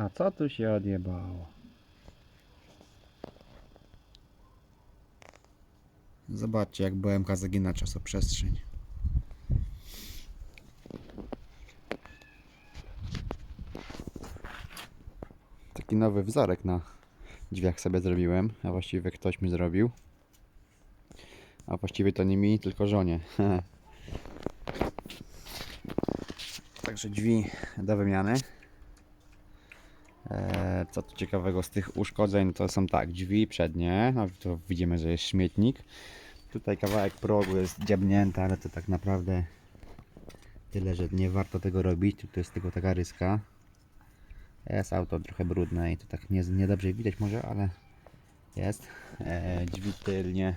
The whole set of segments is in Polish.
A co tu się odjebało? Zobaczcie jak BMK zagina czasoprzestrzeń. Taki nowy wzorek na drzwiach sobie zrobiłem, a właściwie ktoś mi zrobił. A właściwie to nie mi, tylko żonie. Także drzwi do wymiany. Eee, co tu ciekawego z tych uszkodzeń to są tak, drzwi przednie, no to widzimy, że jest śmietnik. Tutaj kawałek progu jest dziabnięty, ale to tak naprawdę tyle, że nie warto tego robić. Tu jest tylko taka ryska. Jest auto trochę brudne i to tak nie, niedobrze widać może, ale jest. Eee, drzwi tylnie.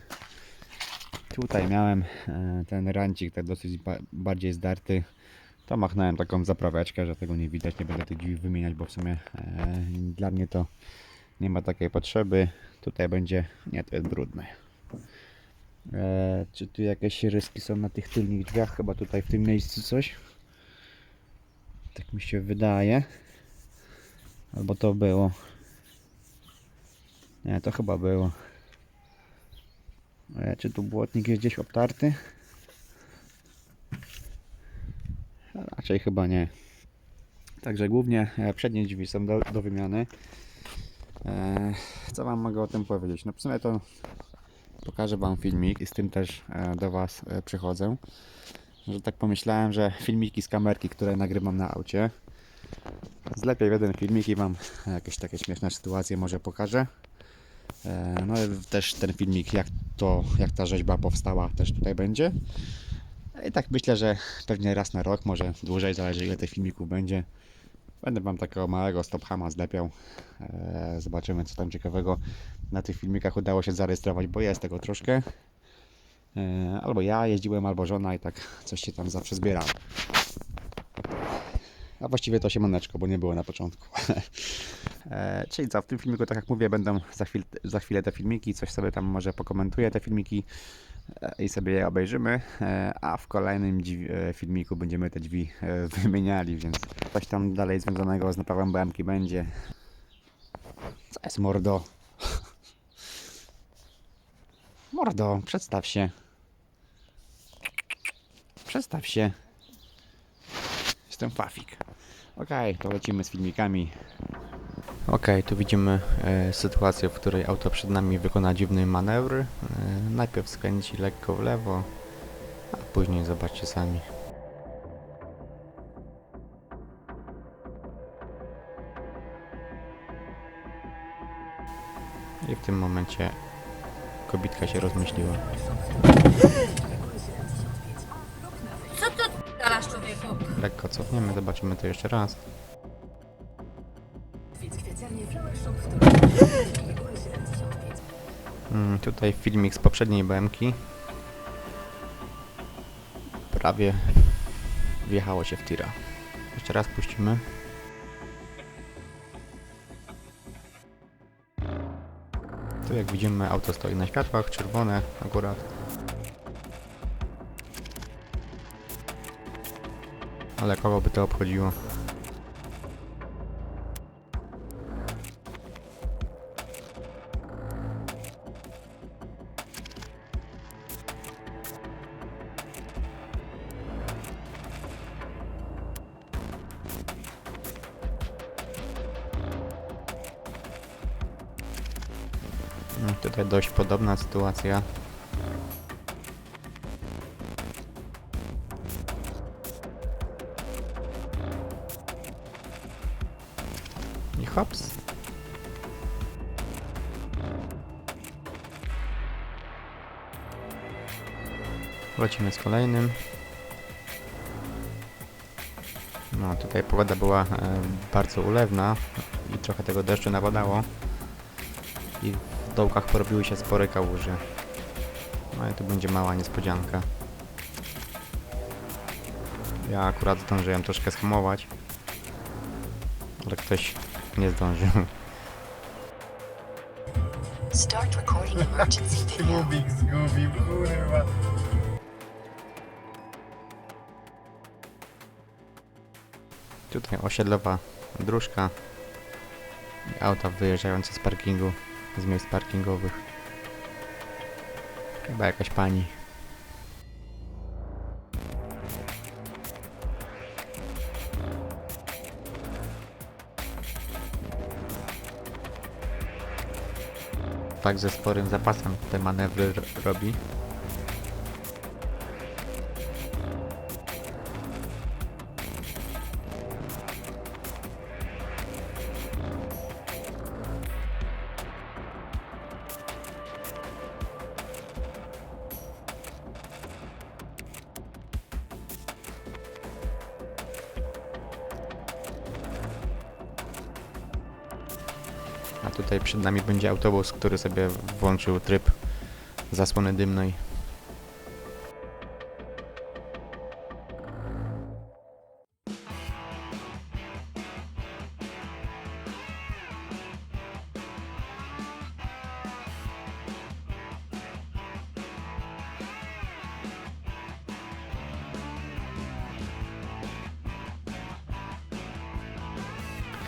Tutaj miałem e, ten rancik tak dosyć ba bardziej zdarty. To machnąłem taką zapraweczkę, że tego nie widać. Nie będę tych wymieniać, bo w sumie e, dla mnie to nie ma takiej potrzeby. Tutaj będzie. Nie, to jest brudne. E, czy tu jakieś ryski są na tych tylnych drzwiach? Chyba tutaj w tym miejscu coś. Tak mi się wydaje. Albo to było. Nie, to chyba było. E, czy tu błotnik jest gdzieś obtarty? Raczej chyba nie. Także głównie e, przednie drzwi są do, do wymiany. E, co Wam mogę o tym powiedzieć? No w sumie to pokażę Wam filmik i z tym też e, do Was przychodzę. Że tak pomyślałem, że filmiki z kamerki, które nagrywam na aucie, zlepię w jeden filmik i Wam jakieś takie śmieszne sytuacje może pokażę. No i też ten filmik, jak to, jak ta rzeźba powstała, też tutaj będzie. I tak myślę, że pewnie raz na rok, może dłużej, zależy ile tych filmików będzie. Będę Wam takiego małego stophama zlepiał. E, Zobaczymy co tam ciekawego na tych filmikach udało się zarejestrować, bo jest tego troszkę. E, Albo ja jeździłem, albo żona i tak coś się tam zawsze zbierało. A właściwie to się maneczko, bo nie było na początku. E, Czyli co, w tym filmiku, tak jak mówię, będą za, chwil, za chwilę te filmiki, coś sobie tam może pokomentuję te filmiki i sobie je obejrzymy, e, a w kolejnym e, filmiku będziemy te drzwi e, wymieniali, więc coś tam dalej związanego z naprawą BMK będzie. Co jest mordo? Mordo, przedstaw się. Przedstaw się. Jestem Fafik. Okej, to lecimy z filmikami. Okej, tu widzimy e, sytuację, w której auto przed nami wykona dziwny manewr. E, najpierw skręci lekko w lewo, a później zobaczcie sami. I w tym momencie kobitka się rozmyśliła. Co to dalasz człowieku? Lekko cofniemy, zobaczymy to jeszcze raz. Mm, tutaj filmik z poprzedniej BMK. Prawie wjechało się w tira. Jeszcze raz puścimy. Tu jak widzimy auto stoi na światłach, czerwone akurat. Ale kogo by to obchodziło? Mm, Tutaj dość podobna sytuacja. Hops. Lecimy z kolejnym. No, tutaj pogoda była e, bardzo ulewna i trochę tego deszczu napadało. I w dołkach porobiły się spore kałuże. No i tu będzie mała niespodzianka. Ja akurat zdążyłem troszkę schamować. Ale ktoś nie zdążył. Start recording emergency video. Kubik zgubił, kurwa. Tutaj osiedlowa dróżka. i auta wyjeżdżające z parkingu, z miejsc parkingowych. Chyba jakaś pani. Tak ze sporym zapasem te manewry robi. A tutaj przed nami będzie autobus, który sobie włączył tryb zasłony dymnej.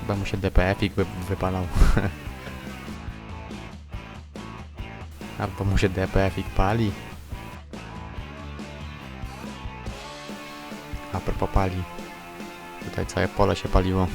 Chyba mu się DPF-ik wy wypalał. Albo mu się DPF-ik pali. A propos pali. Tutaj całe pole się paliło.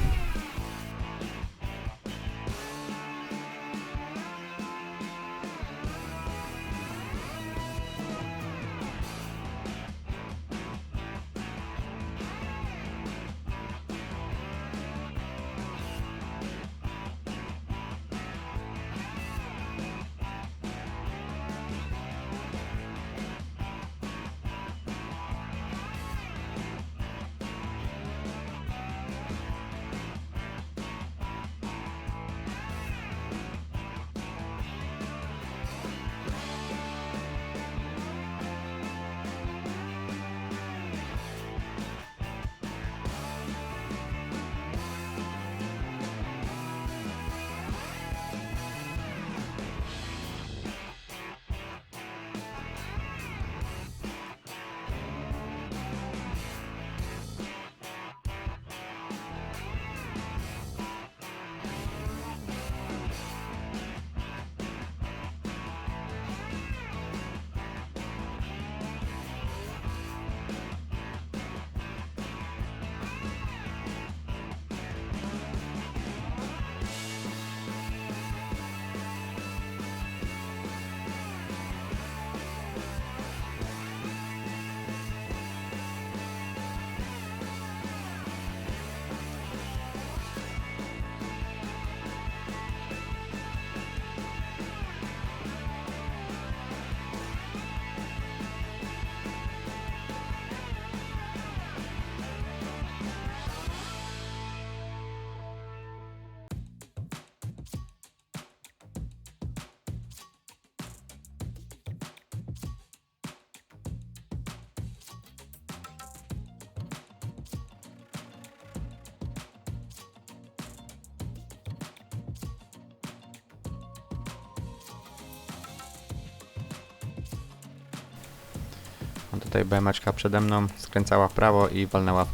Tutaj BMeczka przede mną skręcała w prawo i walnęła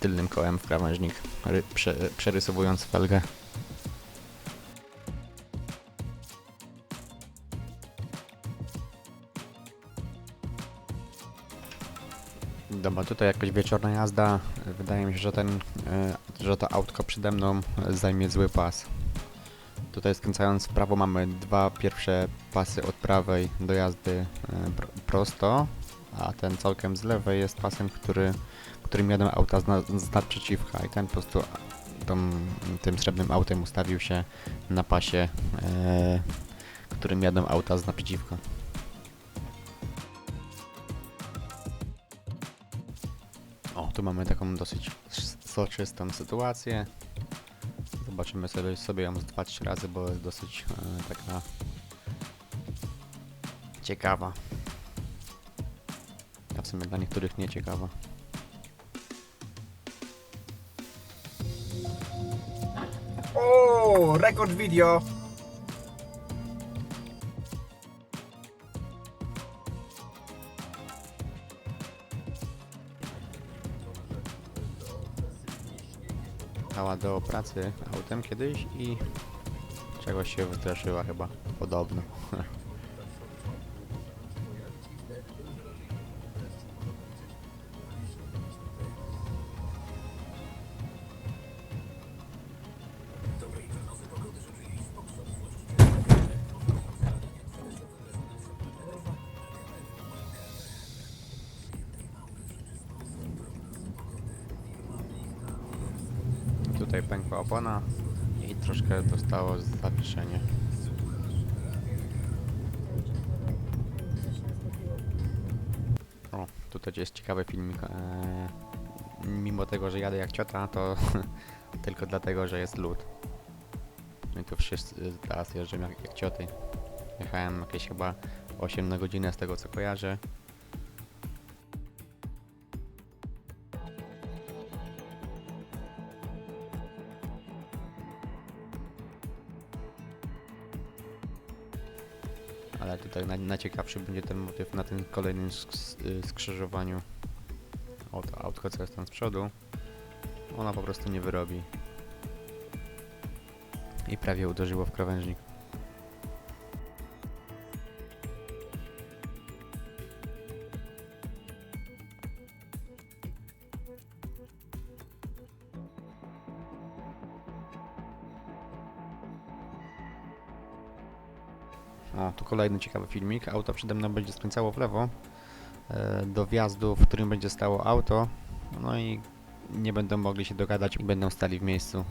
tylnym kołem w krawężnik, prze przerysowując felgę. Dobra, tutaj jakoś wieczorna jazda. Wydaje mi się, że ten, e, że to autko przede mną zajmie zły pas. Tutaj skręcając w prawo mamy dwa pierwsze pasy od prawej do jazdy e, pr prosto, a ten całkiem z lewej jest pasem, który, którym jadą auta z, z naprzeciwka i ten po prostu tą, tym srebrnym autem ustawił się na pasie, e, którym jadą auta z naprzeciwka. O, tu mamy taką dosyć soczystą sytuację. Zobaczymy sobie, sobie ją z 2-3 razy, bo jest dosyć e, taka ciekawa. A w sumie dla niektórych nie ciekawa. O, rekord video. jechała do pracy autem kiedyś i czegoś się wystraszyła chyba, podobno. Tutaj pękła opona i troszkę dostało zawieszenie. O, tutaj jest ciekawy filmik. Eee, mimo tego, że jadę jak ciota, to tylko dlatego, że jest lód. No i tu wszyscy teraz jeżdżą jak, jak cioty. Jechałem jakieś chyba 8 na godzinę z tego co kojarzę. Najciekawszy będzie ten motyw na tym kolejnym y, skrzyżowaniu. O to autko co jest tam z przodu. Ona po prostu nie wyrobi. I prawie uderzyło w krawężnik. Kolejny ciekawy filmik. Auto przede mną będzie skręcało w lewo e, do wjazdu, w którym będzie stało auto. No i nie będą mogli się dogadać i będą stali w miejscu.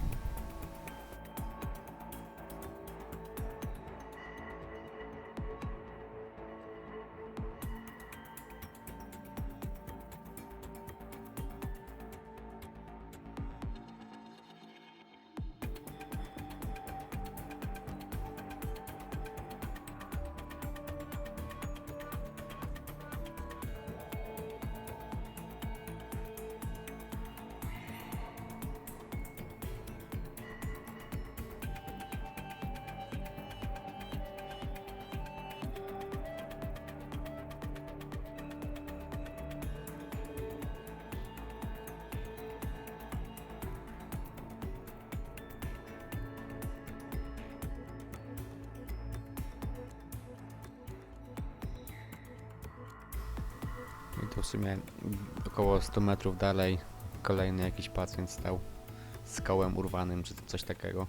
Tu w sumie około 100 metrów dalej kolejny jakiś pacjent stał z kołem urwanym czy coś takiego.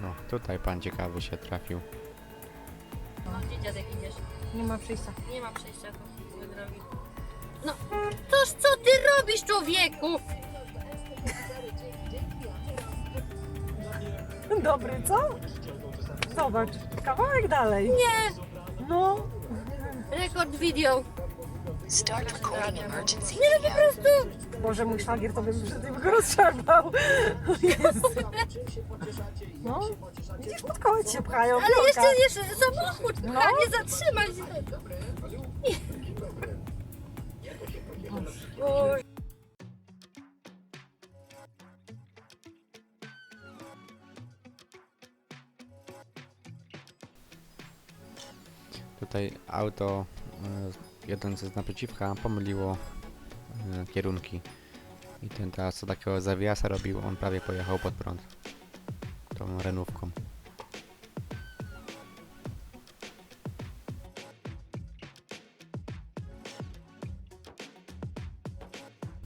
No, tutaj pan ciekawy się trafił. No, gdzie dziadek idziesz? Nie ma przejścia. Nie ma przejścia do drogi. No, toż co ty robisz, człowieku? Dobry, co? Zobacz, kawałek dalej. Nie, No, rekord video. Start recording emergency Nie, no po video. prostu. Boże, mój szwagier to bym przed tym go rozszarpał. O Jezu. No, widzisz, pod koła ci się pchają. Ale piłka. jeszcze, jeszcze samochód No. pcha, nie zatrzymać. Oj, Tutaj auto e, jadące z naprzeciwka pomyliło e, kierunki. I ten teraz co takiego zawiasa robił, on prawie pojechał pod prąd. Tą renówką.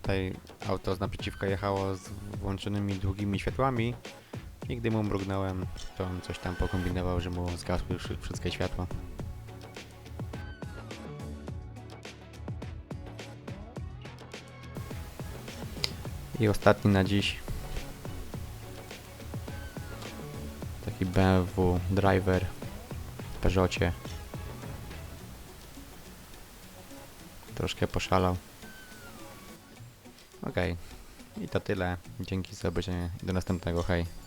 Tutaj auto z naprzeciwka jechało z włączonymi długimi światłami i gdy mu mrugnąłem, to on coś tam pokombinował, że mu zgasły wszystkie światła. I ostatni na dziś. Taki BMW driver w Peugeocie. Troszkę poszalał. Okej. I to tyle. Dzięki za obejrzenie. Do następnego. Hej.